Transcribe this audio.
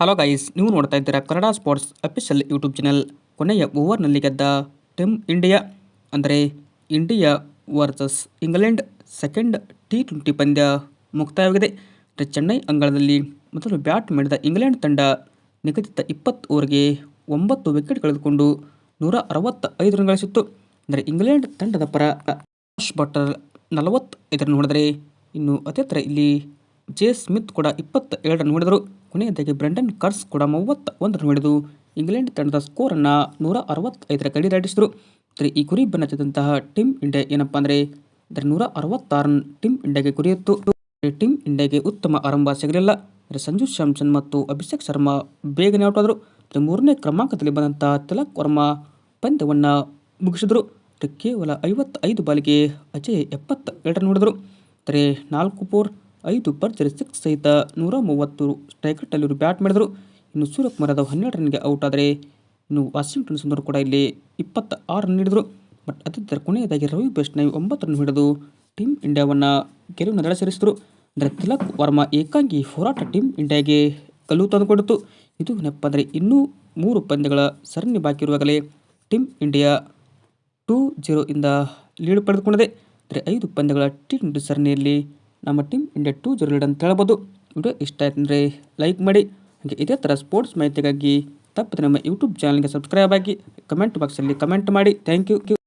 Hello guys ನೀವು ನೋಡ್ತಾ ಇದ್ದೀರಾ Kannada sports official YouTube channel ಕೊನೆಯ ಓವರ್ನಲ್ಲಿ ಗೆದ್ದ ಟೀಮ್ ಇಂಡಿಯಾ ಅಂದರೆ India versus England second T twenty ಪಂದ್ಯ ಮುಕ್ತಾಯವಾಗಿದೆ. ಚೆನ್ನೈ ಅಂಗಳದಲ್ಲಿ ಮೊದಲು ಬ್ಯಾಟ್ ಮಾಡಿದ ಇಂಗ್ಲೆಂಡ್ ತಂಡ ನಿಗದಿತ ಇಪ್ಪತ್ತು ಓವರ್ಗೆ ಒಂಬತ್ತು ವಿಕೆಟ್ ಕಳೆದುಕೊಂಡು ನೂರ ಅರವತ್ತ ಐದು ರನ್ ಗಳಿಸಿತ್ತು. ಅಂದರೆ ಇಂಗ್ಲೆಂಡ್ ತಂಡದ ಪರ ಆಶ್ ಬಟರ್ ನಲವತ್ತೈದು ರನ್ ಹೊಡೆದರೆ ಇನ್ನು ಅದೇ ಇಲ್ಲಿ ಜೆ ಸ್ಮಿತ್ ಕೂಡ ಇಪ್ಪತ್ತ ಏಳು ರನ್ ಹೊಡೆದರು ಕೊನೆಯದಾಗಿ ಬ್ರೆಂಡನ್ ಕರ್ಸ್ ಕೂಡ ಮೂವತ್ತ ಒಂದು ರನ್ ಹೊಡೆದು ಇಂಗ್ಲೆಂಡ್ ತಂಡದ ಸ್ಕೋರನ್ನು ನೂರ ಅರವತ್ತೈದರ ಗಡಿ ದಾಟಿಸಿದರು. ಆದರೆ ಈ ಗುರಿ ಬೆನ್ನತ್ತಿದಂತಹ ಟೀಮ್ ಇಂಡಿಯಾ ಏನಪ್ಪ ಅಂದರೆ ಅಂದರೆ ನೂರ ಅರವತ್ತಾರು ರನ್ ಟೀಮ್ ಇಂಡಿಯಾಗೆ ಗುರಿಯಿತ್ತು ಟೀಮ್ ಇಂಡಿಯಾಗೆ ಉತ್ತಮ ಆರಂಭ ಸಿಗಲಿಲ್ಲ. ಅಂದರೆ ಸಂಜು ಸ್ಯಾಮ್ಸನ್ ಮತ್ತು ಅಭಿಷೇಕ್ ಶರ್ಮಾ ಬೇಗನೆ ಔಟ್ ಆದರು ಮೂರನೇ ಕ್ರಮಾಂಕದಲ್ಲಿ ಬಂದಂತಹ ತಿಲಕ್ ವರ್ಮಾ ಪಂದ್ಯವನ್ನು ಮುಗಿಸಿದರು. ಕೇವಲ ಐವತ್ತೈದು ಬಾಲಿಗೆ ಅಜಯ್ ಎಪ್ಪತ್ತ ಎರಡು ನೋಡಿದರು ಅಂದರೆ ನಾಲ್ಕು ಫೋರ್ ಐದು ಭರ್ಜರಿ ಸಿಕ್ಸ್ ಸಹಿತ ನೂರ ಮೂವತ್ತು ಸ್ಟ್ರೈಕಟ್ಟಲ್ಲಿ ಇವರು ಬ್ಯಾಟ್ ಮಾಡಿದರು. ಇನ್ನು ಸೂರ್ಯಕುಮಾರ್ ಯಾದವ್ ಹನ್ನೆರಡು ರನ್ಗೆ ಔಟ್ ಆದರೆ ಇನ್ನು ವಾಷಿಂಗ್ಟನ್ ಸುಂದರ್ ಕೂಡ ಇಲ್ಲಿ ಇಪ್ಪತ್ತ ಆರು ರನ್ ನೀಡಿದರು. ಬಟ್ ಅದೇ ಕೊನೆಯದಾಗಿ ರವಿ ಬೆಸ್ಟ್ನೈ ಒಂಬತ್ತು ರನ್ ಹಿಡಿದು ಟೀಮ್ ಇಂಡಿಯಾವನ್ನು ಗೆಲುವಿನ ದಡ ಸೇರಿಸಿದರು. ಅಂದರೆ ತಿಲಕ್ ವರ್ಮಾ ಏಕಾಂಗಿ ಹೋರಾಟ ಟೀಮ್ ಇಂಡಿಯಾಗೆ ಗೆಲುವು ತಂದುಕೊಡಿತು ಇದು ನೆಪ್ಪ ಅಂದರೆ ಇನ್ನೂ ಮೂರು ಪಂದ್ಯಗಳ ಸರಣಿ ಬಾಕಿ ಇರುವಾಗಲೇ ಟೀಮ್ ಇಂಡಿಯಾ ಟೂ ಜೀರೋ ಇಂದ ಲೀಡ್ ಪಡೆದುಕೊಂಡಿದೆ. ಅಂದರೆ ಐದು ಪಂದ್ಯಗಳ ಟಿ ಟ್ವೆಂಟಿ ಸರಣಿಯಲ್ಲಿ ನಮ್ಮ team India two zero lead ಅಂತ ಹೇಳ್ಬೋದು. ವಿಡಿಯೋ ಇಷ್ಟ ಆಯ್ತು ಲೈಕ್ ಮಾಡಿ. ಹಾಗೆ ಇದೇ ಥರ ಸ್ಪೋರ್ಟ್ಸ್ ಮಾಹಿತಿಗಾಗಿ ತಪ್ಪದೆ ನಮ್ಮ ಯೂಟ್ಯೂಬ್ ಚಾನಲ್ಗೆ ಸಬ್ಸ್ಕ್ರೈಬ್ ಆಗಿ ಕಮೆಂಟ್ ಬಾಕ್ಸಲ್ಲಿ ಕಮೆಂಟ್ ಮಾಡಿ. Thank you